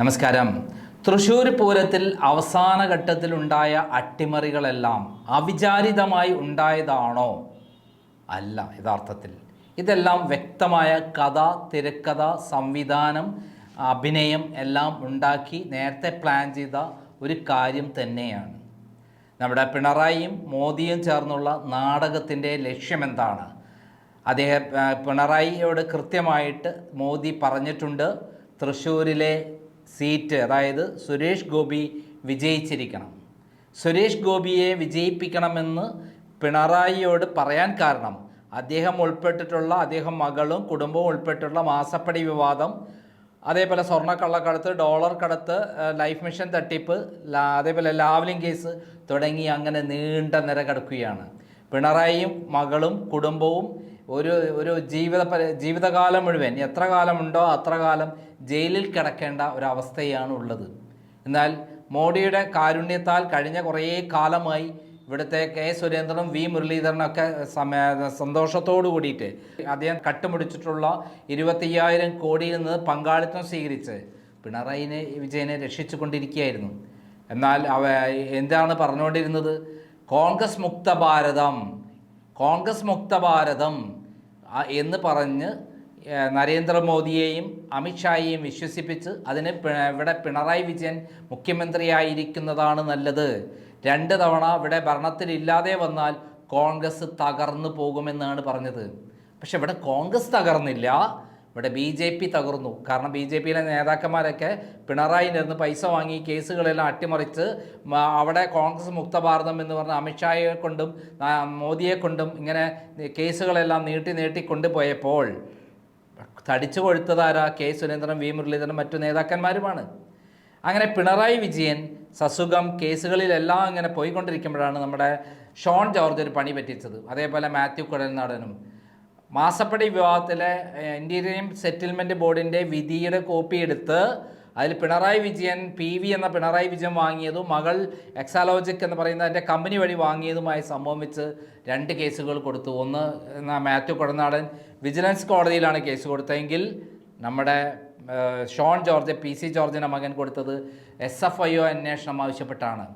നമസ്കാരം. തൃശ്ശൂർ പൂരത്തിൽ അവസാന ഘട്ടത്തിലുണ്ടായ അട്ടിമറികളെല്ലാം അവിചാരിതമായി ഉണ്ടായതാണോ? അല്ല യഥാർത്ഥത്തിൽ. ഇതെല്ലാം വ്യക്തമായ കഥ തിരക്കഥ സംവിധാനം അഭിനയം എല്ലാം ഉണ്ടാക്കി നേരത്തെ പ്ലാൻ ചെയ്ത ഒരു കാര്യം തന്നെയാണ്. നമ്മുടെ പിണറായിയും മോദിയും ചേർന്നുള്ള നാടകത്തിന്റെ ലക്ഷ്യമെന്താണ്? അദ്ദേഹം പിണറായിയോട് കൃത്യമായിട്ട് മോദി പറഞ്ഞിട്ടുണ്ട് തൃശ്ശൂരിലെ സീറ്റ് അതായത് സുരേഷ് ഗോപി വിജയിച്ചിരിക്കണം. സുരേഷ് ഗോപിയെ വിജയിപ്പിക്കണമെന്ന് പിണറായിയോട് പറയാൻ കാരണം അദ്ദേഹം ഉൾപ്പെട്ടിട്ടുള്ള അദ്ദേഹം മകളും കുടുംബവും ഉൾപ്പെട്ടിട്ടുള്ള മാസപ്പടി വിവാദം അതേപോലെ സ്വർണക്കള്ളക്കടത്ത് ഡോളർ കടത്ത് ലൈഫ് മിഷൻ തട്ടിപ്പ് അതേപോലെ ലാവലിംഗ് കേസ് തുടങ്ങി അങ്ങനെ നീണ്ട നിര കിടക്കുകയാണ് പിണറായിയും മകളും കുടുംബവും ഒരു ഒരു ജീവിത ജീവിതകാലം മുഴുവൻ എത്ര കാലമുണ്ടോ അത്ര കാലം ജയിലിൽ കിടക്കേണ്ട ഒരവസ്ഥയാണ് ഉള്ളത്. എന്നാൽ മോഡിയുടെ കാരുണ്യത്താൽ കഴിഞ്ഞ കുറേ കാലമായി ഇവിടുത്തെ കെ സുരേന്ദ്രനും വി മുരളീധരനൊക്കെ സമയ സന്തോഷത്തോടു കൂടിയിട്ട് അദ്ദേഹം കട്ടുമുടിച്ചിട്ടുള്ള ഇരുപത്തയ്യായിരം കോടിയിൽ നിന്ന് പങ്കാളിത്തം സ്വീകരിച്ച് പിണറായിനെ വിജയനെ രക്ഷിച്ചു കൊണ്ടിരിക്കുകയായിരുന്നു എന്നാൽ അവ എന്താണ് പറഞ്ഞുകൊണ്ടിരുന്നത്? കോൺഗ്രസ് മുക്ത ഭാരതം കോൺഗ്രസ് മുക്ത ഭാരതം എന്ന് പറഞ്ഞ് നരേന്ദ്രമോദിയെയും അമിത്ഷായെയും വിശ്വസിപ്പിച്ച് അതിന് ഇവിടെ പിണറായി വിജയൻ മുഖ്യമന്ത്രിയായിരിക്കുന്നതാണ് നല്ലത്. രണ്ട് തവണ ഇവിടെ ഭരണത്തിലില്ലാതെ വന്നാൽ കോൺഗ്രസ് തകർന്നു പോകുമെന്നാണ് പറഞ്ഞത്. പക്ഷെ ഇവിടെ കോൺഗ്രസ് തകർന്നില്ല. ഇവിടെ ബി ജെ പി തകർന്നു. കാരണം ബി ജെ പിയിലെ നേതാക്കന്മാരൊക്കെ പിണറായി നിന്ന് പൈസ വാങ്ങി കേസുകളെല്ലാം അട്ടിമറിച്ച് അവിടെ കോൺഗ്രസ് മുക്ത ഭാരതം എന്ന് പറഞ്ഞ അമിത്ഷായെ കൊണ്ടും മോദിയെ കൊണ്ടും ഇങ്ങനെ കേസുകളെല്ലാം നീട്ടി നീട്ടി കൊണ്ടുപോയപ്പോൾ തടിച്ചു കൊഴുത്തതാരാ കെ സുരേന്ദ്രൻ വി മുരളീധരൻ മറ്റു നേതാക്കന്മാരുമാണ്. അങ്ങനെ പിണറായി വിജയൻ സസുഖം കേസുകളിലെല്ലാം ഇങ്ങനെ പോയിക്കൊണ്ടിരിക്കുമ്പോഴാണ് നമ്മുടെ ഷോൺ ജോർജ് ഒരു പണി പറ്റിച്ചത്. അതേപോലെ മാത്യു കുഴൽനാടനും. മാസപ്പടി വിവാഹത്തിലെ ഇന്റീരിയം സെറ്റിൽമെന്റ് ബോർഡിന്റെ വിധിയുടെ കോപ്പി എടുത്ത് അതിൽ പിണറായി വിജയൻ പി വി എന്ന പിണറായി വിജയൻ വാങ്ങിയതും മകൾ എക്സാലോജിക് എന്ന് പറയുന്ന എന്റെ കമ്പനി വഴി വാങ്ങിയതുമായി സംഭവം വെച്ച് രണ്ട് കേസുകൾ കൊടുത്തു. ഒന്ന് മാത്യു കൊടനാടൻ വിജിലൻസ് കോടതിയിലാണ് കേസ് കൊടുത്തതെങ്കിൽ നമ്മുടെ ഷോൺ ജോർജ് പി സി ജോർജിന്റെ മകൻ കൊടുത്തത് എസ് എഫ് ഐ ഒ അന്വേഷണം ആവശ്യപ്പെട്ടാണ്.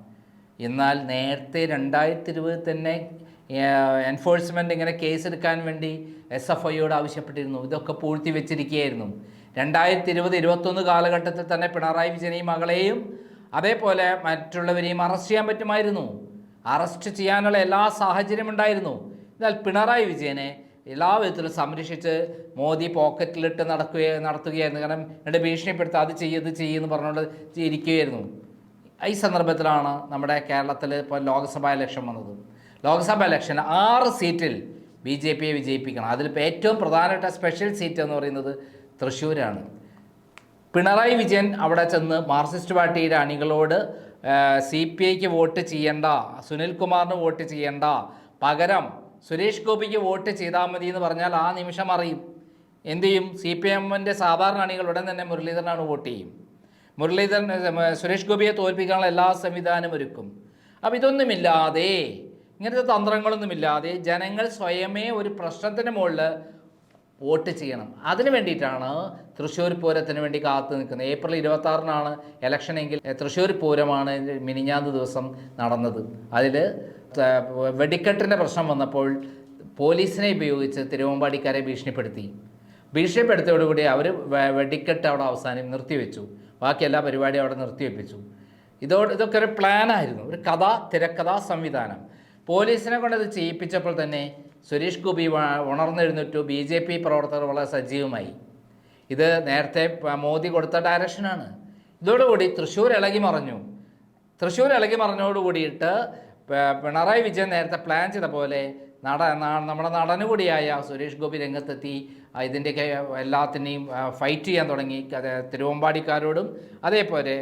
എന്നാൽ നേരത്തെ രണ്ടായിരത്തി ഇരുപതിൽ തന്നെ എൻഫോഴ്സ്മെന്റ് ഇങ്ങനെ കേസെടുക്കാൻ വേണ്ടി എസ് എഫ് ഐയോട് ആവശ്യപ്പെട്ടിരുന്നു. ഇതൊക്കെ പൂഴ്ത്തി വെച്ചിരിക്കുകയായിരുന്നു. രണ്ടായിരത്തി ഇരുപത് ഇരുപത്തൊന്ന് കാലഘട്ടത്തിൽ തന്നെ പിണറായി വിജയനെയും മകളെയും അതേപോലെ മറ്റുള്ളവരെയും അറസ്റ്റ് ചെയ്യാൻ പറ്റുമായിരുന്നു. അറസ്റ്റ് ചെയ്യാനുള്ള എല്ലാ സാഹചര്യം ഉണ്ടായിരുന്നു. എന്നാൽ പിണറായി വിജയനെ എല്ലാ വിധത്തിലും സംരക്ഷിച്ച് മോദി പോക്കറ്റിലിട്ട് നടക്കുക നടത്തുകയായിരുന്നു. കാരണം എന്നിട്ട് ഭീഷണിപ്പെടുത്തുക അത് ചെയ്യത് ചെയ്യുമെന്ന് പറഞ്ഞുകൊണ്ട് ഇരിക്കുകയായിരുന്നു. ഈ സന്ദർഭത്തിലാണ് നമ്മുടെ കേരളത്തിൽ ഇപ്പോൾ ലോക്സഭാ ഇലക്ഷൻ വന്നത്. ലോക്സഭാ ഇലക്ഷൻ ആറ് സീറ്റിൽ ബി ജെ പിയെ വിജയിപ്പിക്കണം. അതിലിപ്പോൾ ഏറ്റവും പ്രധാനപ്പെട്ട സ്പെഷ്യൽ സീറ്റ് എന്ന് പറയുന്നത് തൃശ്ശൂരാണ്. പിണറായി വിജയൻ അവിടെ ചെന്ന് മാർക്സിസ്റ്റ് പാർട്ടിയുടെ അണികളോട് സി പി ഐക്ക് വോട്ട് ചെയ്യണ്ട സുനിൽകുമാറിന് വോട്ട് ചെയ്യണ്ട പകരം സുരേഷ് ഗോപിക്ക് വോട്ട് ചെയ്താൽ മതി എന്ന് പറഞ്ഞാൽ ആ നിമിഷം അറിയും. എന്തു ചെയ്യും? സി പി എമ്മിന്റെ സാധാരണ അണികൾ ഉടൻ തന്നെ മുരളീധരനാണ് വോട്ട് ചെയ്യും. മുരളീധരൻ സുരേഷ് ഗോപിയെ തോൽപ്പിക്കാനുള്ള എല്ലാ സംവിധാനം ഒരുക്കും. അപ്പം ഇതൊന്നുമില്ലാതെ ഇങ്ങനത്തെ തന്ത്രങ്ങളൊന്നുമില്ലാതെ ജനങ്ങൾ സ്വയമേ ഒരു പ്രശ്നത്തിന് മുകളിൽ വോട്ട് ചെയ്യണം. അതിന് വേണ്ടിയിട്ടാണ് തൃശ്ശൂർ പൂരത്തിന് വേണ്ടി കാത്തു നിൽക്കുന്നത്. ഏപ്രിൽ ഇരുപത്തി ആറിനാണ് ഇലക്ഷൻ എങ്കിൽ തൃശ്ശൂർ പൂരമാണ് മിനിഞ്ഞാന്ന് ദിവസം നടന്നത്. അതിൽ വെടിക്കെട്ടിന്റെ പ്രശ്നം വന്നപ്പോൾ പോലീസിനെ ഉപയോഗിച്ച് തിരുവമ്പാടിക്കാരെ ഭീഷണിപ്പെടുത്തി. ഭീഷണിപ്പെടുത്തിയോടുകൂടി അവർ വെടിക്കെട്ട് അവിടെ അവസാനം നിർത്തിവെച്ചു. ബാക്കി എല്ലാ പരിപാടിയും അവിടെ നിർത്തിവെപ്പിച്ചു. ഇതോട് ഇതൊക്കെ ഒരു പ്ലാനായിരുന്നു ഒരു കഥ തിരക്കഥ സംവിധാനം. പോലീസിനെ കൊണ്ട് അത് ചെയ്യിപ്പിച്ചപ്പോൾ തന്നെ സുരേഷ് ഗോപി ഉണർന്നെഴുന്നേറ്റു. ബി ജെ പി പ്രവർത്തകർ വളരെ സജീവമായി. ഇത് നേരത്തെ മോദി കൊടുത്ത ഡയറക്ഷനാണ്. ഇതോടുകൂടി തൃശ്ശൂർ ഇളകി മറഞ്ഞു. തൃശ്ശൂർ ഇളകി മറിഞ്ഞോടുകൂടിയിട്ട് പിണറായി വിജയൻ നേരത്തെ പ്ലാൻ ചെയ്ത പോലെ നട നമ്മുടെ നടന് കൂടിയായ സുരേഷ് ഗോപി രംഗത്തെത്തി. ഇതിന്റെയൊക്കെ എല്ലാത്തിനെയും ഫൈറ്റ് ചെയ്യാൻ തുടങ്ങി. തിരുവമ്പാടിക്കാരോടും അതേപോലെ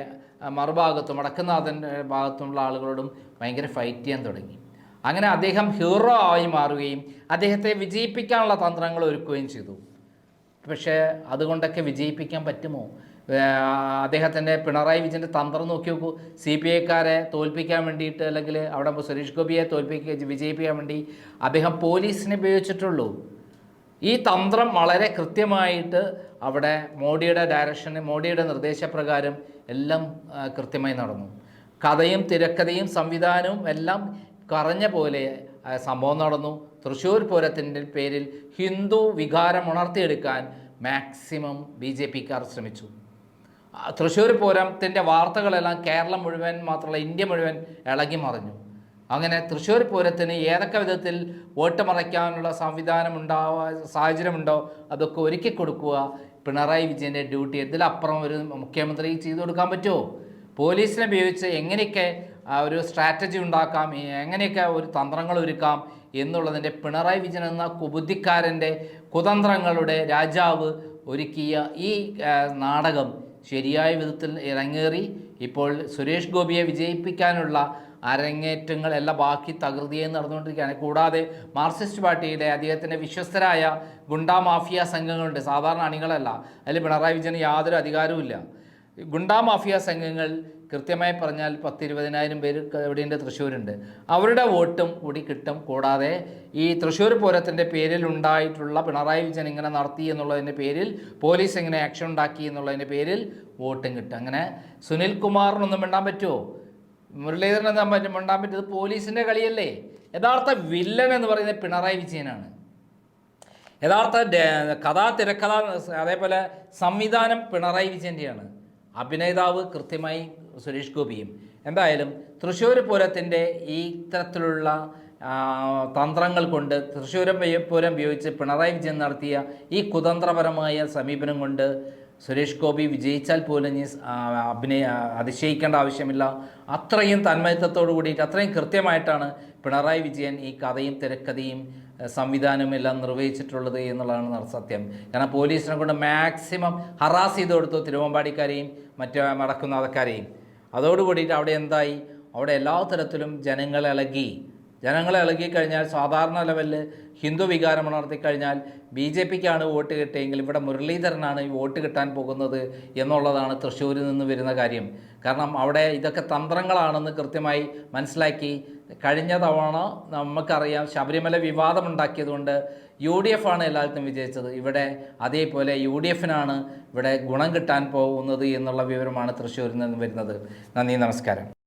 മറുഭാഗത്തും വടക്കുന്നാഥന്റെ ഭാഗത്തുമുള്ള ആളുകളോടും ഭയങ്കര ഫൈറ്റ് ചെയ്യാൻ തുടങ്ങി. അങ്ങനെ അദ്ദേഹം ഹീറോ ആയി മാറുകയും അദ്ദേഹത്തെ വിജയിപ്പിക്കാനുള്ള തന്ത്രങ്ങൾ ഒരുക്കുകയും ചെയ്തു. പക്ഷേ അതുകൊണ്ടൊക്കെ വിജയിപ്പിക്കാൻ പറ്റുമോ? അദ്ദേഹത്തിന്റെ പിണറായി വിജയന്റെ തന്ത്രം നോക്കി നോക്കൂ. സി പി ഐക്കാരെ തോൽപ്പിക്കാൻ വേണ്ടിയിട്ട് അല്ലെങ്കിൽ അവിടെ സുരേഷ് ഗോപിയെ തോൽപ്പിക്കുക വിജയിപ്പിക്കാൻ വേണ്ടി അദ്ദേഹം പോലീസിനെ ഉപയോഗിച്ചിട്ടുള്ളൂ. ഈ തന്ത്രം വളരെ കൃത്യമായിട്ട് അവിടെ മോഡിയുടെ ഡയറക്ഷന് മോഡിയുടെ നിർദ്ദേശപ്രകാരം എല്ലാം കൃത്യമായി നടന്നു. കഥയും തിരക്കഥയും സംവിധാനവും എല്ലാം കറഞ്ഞ പോലെ സംഭവം നടന്നു. തൃശ്ശൂർ പൂരത്തിന്റെ പേരിൽ ഹിന്ദു വികാരം ഉണർത്തിയെടുക്കാൻ മാക്സിമം ബി ജെ പിക്കാർ ശ്രമിച്ചു. തൃശ്ശൂർ പൂരത്തിന്റെ വാർത്തകളെല്ലാം കേരളം മുഴുവൻ മാത്രമല്ല ഇന്ത്യ മുഴുവൻ ഇളകി മറിഞ്ഞു. അങ്ങനെ തൃശ്ശൂർ പൂരത്തിന് ഏതൊക്കെ വിധത്തിൽ വോട്ട് മറയ്ക്കാനുള്ള സംവിധാനം ഉണ്ടാവാ സാഹചര്യമുണ്ടോ അതൊക്കെ ഒരുക്കി കൊടുക്കുക പിണറായി വിജയന്റെ ഡ്യൂട്ടി. ഇതിലപ്പുറം ഒരു മുഖ്യമന്ത്രി ചെയ്തു കൊടുക്കാൻ പറ്റുമോ? പോലീസിനെ ഉപയോഗിച്ച് എങ്ങനെയൊക്കെ ഒരു സ്ട്രാറ്റജി ഉണ്ടാക്കാം എങ്ങനെയൊക്കെ ഒരു തന്ത്രങ്ങൾ ഒരുക്കാം എന്നുള്ളതിന്റെ പിണറായി വിജയൻ എന്ന കുബുദ്ധിക്കാരന്റെ കുതന്ത്രങ്ങളുടെ രാജാവ് ഒരുക്കിയ ഈ നാടകം ശരിയായ വിധത്തിൽ ഇറങ്ങേറി ഇപ്പോൾ സുരേഷ് ഗോപിയെ വിജയിപ്പിക്കാനുള്ള അരങ്ങേറ്റങ്ങൾ എല്ലാം ബാക്കി തകൃതിയെ നടന്നുകൊണ്ടിരിക്കുകയാണ്. കൂടാതെ മാർക്സിസ്റ്റ് പാർട്ടിയുടെ അദ്ദേഹത്തിന്റെ വിശ്വസ്തരായ ഗുണ്ടാ മാഫിയ സംഘങ്ങളുണ്ട്. സാധാരണ അണികളല്ല. അതിൽ പിണറായി വിജയന് യാതൊരു അധികാരവുമില്ല. ഗുണ്ടാ മാഫിയ സംഘങ്ങൾ കൃത്യമായി പറഞ്ഞാൽ പത്തിരുപതിനായിരം പേര് എവിടെയുണ്ട്? തൃശ്ശൂരുണ്ട്. അവരുടെ വോട്ടും കൂടി കിട്ടും കൂടാതെ ഈ തൃശ്ശൂർ പൂരത്തിന്റെ പേരിൽ ഉണ്ടായിട്ടുള്ള പിണറായി വിജയൻ ഇങ്ങനെ നടത്തി എന്നുള്ളതിന്റെ പേരിൽ പോലീസ് ഇങ്ങനെ ആക്ഷൻ ഉണ്ടാക്കി എന്നുള്ളതിന്റെ പേരിൽ വോട്ടും കിട്ടും. അങ്ങനെ സുനിൽ കുമാറിനൊന്നും മിണ്ടാൻ പറ്റുമോ? മുരളീധരൻ എന്താ പറ്റും? മിണ്ടാൻ പറ്റുന്നത് പോലീസിന്റെ കളിയല്ലേ? യഥാർത്ഥ വില്ലൻ എന്ന് പറയുന്നത് പിണറായി വിജയനാണ്. യഥാർത്ഥ കഥാ തിരക്കഥ അതേപോലെ സംവിധാനം പിണറായി വിജയന്റെയാണ് അഭിനേതാവ് കൃത്യമായി സുരേഷ് ഗോപിയും. എന്തായാലും തൃശ്ശൂർ പൂരത്തിന്റെ ഈ തരത്തിലുള്ള തന്ത്രങ്ങൾ കൊണ്ട് തൃശ്ശൂരം പൂരം ഉപയോഗിച്ച് പിണറായി വിജയൻ നടത്തിയ ഈ കുതന്ത്രപരമായ സമീപനം കൊണ്ട് സുരേഷ് ഗോപി വിജയിച്ചാൽ പോലും ഇനി അഭിനയ അതിശയിക്കേണ്ട ആവശ്യമില്ല. അത്രയും തന്മയത്വത്തോടു കൂടിയിട്ട് അത്രയും കൃത്യമായിട്ടാണ് പിണറായി വിജയൻ ഈ കഥയും തിരക്കഥയും ഏഹ്, സംവിധാനവും എല്ലാം നിർവഹിച്ചിട്ടുള്ളത് എന്നുള്ളതാണ് സത്യം. കാരണം പോലീസിനെ കൊണ്ട് മാക്സിമം ഹറാസ് ചെയ്ത് കൊടുത്തു തിരുവമ്പാടിക്കാരെയും മറ്റു മടക്കുന്നതക്കാരെയും അതോടുകൂടിയിട്ട് അവിടെ എന്തായി? അവിടെ എല്ലാ തരത്തിലും ജനങ്ങൾ ഇളകി ജനങ്ങൾ ഇളകിക്കഴിഞ്ഞാൽ സാധാരണ ലെവലിൽ ഹിന്ദു വികാരം ഉണർത്തിക്കഴിഞ്ഞാൽ ബി ജെ പിക്കാണ് വോട്ട് കിട്ടിയെങ്കിൽ ഇവിടെ മുരളീധരനാണ് വോട്ട് കിട്ടാൻ പോകുന്നത് എന്നുള്ളതാണ് തൃശ്ശൂരിൽ നിന്ന് വരുന്ന കാര്യം. കാരണം അവിടെ ഇതൊക്കെ തന്ത്രങ്ങളാണെന്ന് കൃത്യമായി മനസ്സിലാക്കി കഴിഞ്ഞ തവണ നമുക്കറിയാം ശബരിമല വിവാദമുണ്ടാക്കിയതുകൊണ്ട് യു ഡി എഫ് ആണ് എല്ലായിടത്തും വിജയിച്ചത്. ഇവിടെ അതേപോലെ യു ഡി എഫിനാണ് ഇവിടെ ഗുണം കിട്ടാൻ പോകുന്നത് എന്നുള്ള വിവരമാണ് തൃശ്ശൂരിൽ നിന്ന് വരുന്നത്. നന്ദി നമസ്കാരം.